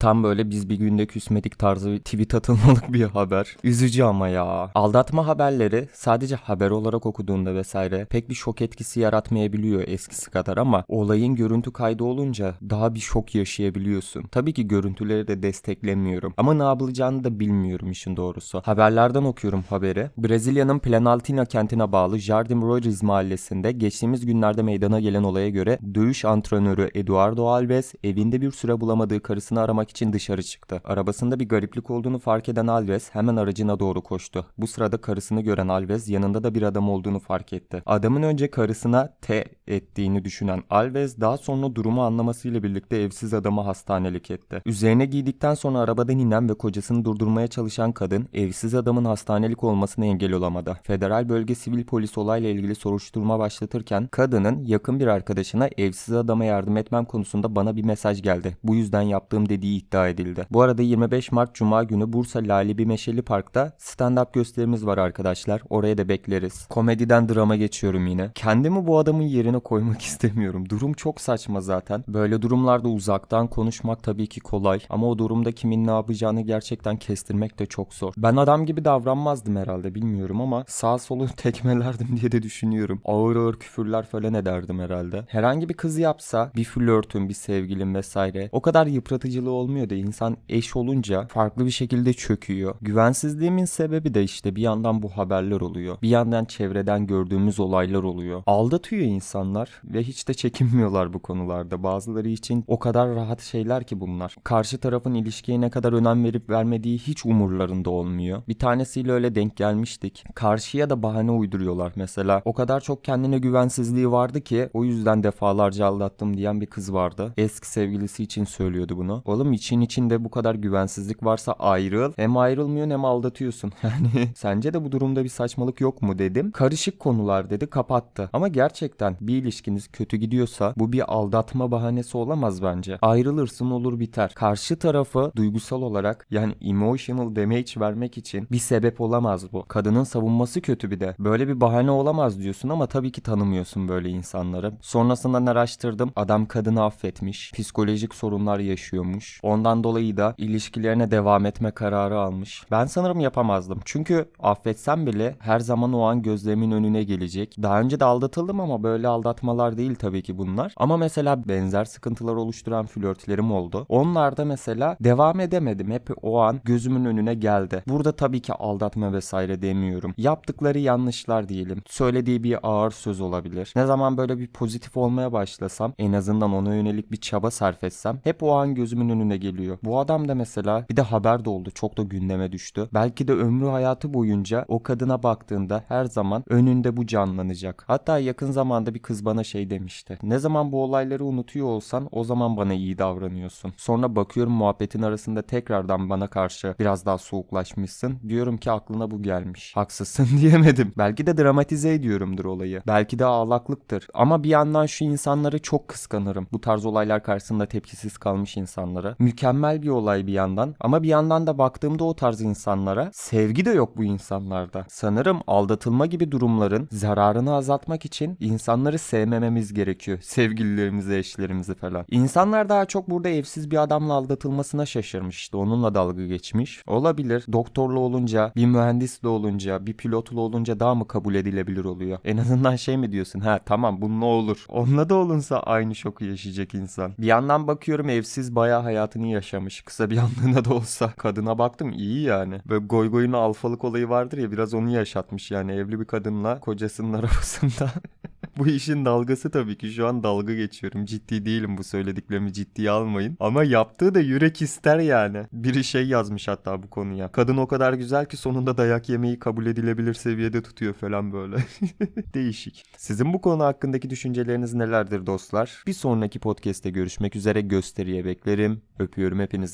Tam böyle biz bir günde küsmedik tarzı bir tweet atılmalık bir haber. Üzücü ama ya. Aldatma haberleri sadece haber olarak okuduğunda vesaire pek bir şok etkisi yaratmayabiliyor eskisi kadar ama olayın görüntü kaydı olunca daha bir şok yaşayabiliyorsun. Tabii ki görüntüleri de desteklemiyorum ama ne yapılacağını da bilmiyorum işin doğrusu. Haberlerden okuyorum haberi. Brezilya'nın Planaltina kentine bağlı Jardim Roriz mahallesinde geçtiğimiz günlerde meydana gelen olaya göre dövüş antrenörü Eduardo Alves evinde bir süre bulamadığı karısını aramak için dışarı çıktı. Arabasında bir gariplik olduğunu fark eden Alves hemen aracına doğru koştu. Bu sırada karısını gören Alves yanında da bir adam olduğunu fark etti. Adamın önce karısına T ettiğini düşünen Alves daha sonra durumu anlamasıyla birlikte evsiz adamı hastanelik etti. Üzerine giydikten sonra arabadan inen ve kocasını durdurmaya çalışan kadın evsiz adamın hastanelik olmasına engel olamadı. Federal Bölge Sivil Polis olayla ilgili soruşturma başlatırken kadının yakın bir arkadaşına evsiz adama yardım etmem konusunda bana bir mesaj geldi. Bu yüzden yaptığım dediği iddia edildi. Bu arada 25 Mart Cuma günü Bursa Lale Meşeli Park'ta stand-up gösterimiz var arkadaşlar. Oraya da bekleriz. Komediden drama geçiyorum yine. Kendimi bu adamın yerine koymak istemiyorum. Durum çok saçma zaten. Böyle durumlarda uzaktan konuşmak tabii ki kolay ama o durumda kimin ne yapacağını gerçekten kestirmek de çok zor. Ben adam gibi davranmazdım herhalde bilmiyorum ama sağ solu tekmelerdim diye de düşünüyorum. Ağır ağır küfürler falan ederdim herhalde. Herhangi bir kız yapsa bir flörtün, bir sevgilin vesaire o kadar yıpratıcılığı olmuyor da insan eş olunca farklı bir şekilde çöküyor. Güvensizliğimin sebebi de işte bir yandan bu haberler oluyor. Bir yandan çevreden gördüğümüz olaylar oluyor. Aldatıyor insanlar ve hiç de çekinmiyorlar bu konularda. Bazıları için o kadar rahat şeyler ki bunlar. Karşı tarafın ilişkiye ne kadar önem verip vermediği hiç umurlarında olmuyor. Bir tanesiyle öyle denk gelmiştik. Karşıya da bahane uyduruyorlar mesela. O kadar çok kendine güvensizliği vardı ki o yüzden defalarca aldattım diyen bir kız vardı. Eski sevgilisi için söylüyordu bunu. Oğlum için içinde bu kadar güvensizlik varsa ayrıl. Hem ayrılmıyorsun hem aldatıyorsun. Yani sence de bu durumda bir saçmalık yok mu dedim. Karışık konular dedi kapattı. Ama gerçekten bir ilişkiniz kötü gidiyorsa bu bir aldatma bahanesi olamaz bence. Ayrılırsın olur biter. Karşı tarafı duygusal olarak yani emotional damage vermek için bir sebep olamaz bu. Kadının savunması kötü bir de. Böyle bir bahane olamaz diyorsun ama tabii ki tanımıyorsun böyle insanları. Sonrasında araştırdım. Adam kadını affetmiş. Psikolojik sorunlar yaşıyormuş. Ondan dolayı da ilişkilerine devam etme kararı almış. Ben sanırım yapamazdım. Çünkü affetsem bile her zaman o an gözlerimin önüne gelecek. Daha önce de aldatıldım ama böyle aldatmalar değil tabii ki bunlar. Ama mesela benzer sıkıntılar oluşturan flörtlerim oldu. Onlarda mesela devam edemedim. Hep o an gözümün önüne geldi. Burada tabii ki aldatma vesaire demiyorum. Yaptıkları yanlışlar diyelim. Söylediği bir ağır söz olabilir. Ne zaman böyle bir pozitif olmaya başlasam en azından ona yönelik bir çaba sarf etsem hep o an gözümün önüne geliyor. Bu adam da mesela bir de haber de oldu. Çok da gündeme düştü. Belki de ömrü hayatı boyunca o kadına baktığında her zaman önünde bu canlanacak. Hatta yakın zamanda bir kız bana şey demişti. Ne zaman bu olayları unutuyor olsan o zaman bana iyi davranıyorsun. Sonra bakıyorum muhabbetin arasında tekrardan bana karşı biraz daha soğuklaşmışsın. Diyorum ki aklına bu gelmiş. Haksızsın diyemedim. Belki de dramatize ediyorumdur olayı. Belki de ağlaklıktır. Ama bir yandan şu insanları çok kıskanırım. Bu tarz olaylar karşısında tepkisiz kalmış insanlara. Mükemmel bir olay bir yandan. Ama bir yandan da baktığımda o tarz insanlara sevgi de yok bu insanlarda. Sanırım aldatılma gibi durumların zararını azaltmak için insanları sevmememiz gerekiyor. Sevgililerimizi, eşlerimizi falan. İnsanlar daha çok burada evsiz bir adamla aldatılmasına şaşırmış. İşte onunla dalga geçmiş. Olabilir. Doktorlu olunca, bir mühendisle olunca, bir pilotlu olunca daha mı kabul edilebilir oluyor? En azından şey mi diyorsun? Ha tamam bununla olur. Onunla da olunsa aynı şoku yaşayacak insan. Bir yandan bakıyorum evsiz bayağı hayatını yaşamış. Kısa bir anlığına da olsa. Kadına baktım iyi yani. Böyle goy goyun alfalık olayı vardır ya biraz onu yaşatmış yani. Evli bir kadınla kocasının arabasında. Bu işin dalgası tabii ki şu an dalga geçiyorum. Ciddi değilim bu söylediklerimi ciddiye almayın. Ama yaptığı da yürek ister yani. Biri şey yazmış hatta bu konuya. Kadın o kadar güzel ki sonunda dayak yemeyi kabul edilebilir seviyede tutuyor falan böyle. Değişik. Sizin bu konu hakkındaki düşünceleriniz nelerdir dostlar? Bir sonraki podcast'te görüşmek üzere gösteriye beklerim. Öpüyorum hepinizi.